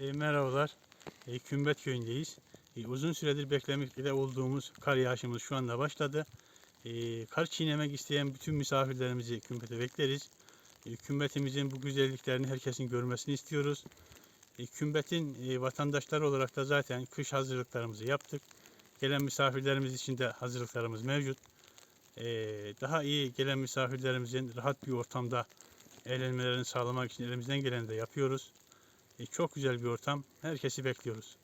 E, merhabalar. E, Kümbet köyündeyiz. E, uzun süredir beklemekte olduğumuz kar yağışımız şu anda başladı. E, kar çiğnemek isteyen bütün misafirlerimizi kümbete bekleriz. E, kümbetimizin bu güzelliklerini herkesin görmesini istiyoruz. E, kümbetin e, vatandaşları olarak da zaten kış hazırlıklarımızı yaptık. Gelen misafirlerimiz için de hazırlıklarımız mevcut. E, daha iyi gelen misafirlerimizin rahat bir ortamda eğlenmelerini sağlamak için elimizden geleni de yapıyoruz. E, çok güzel bir ortam. Herkesi bekliyoruz.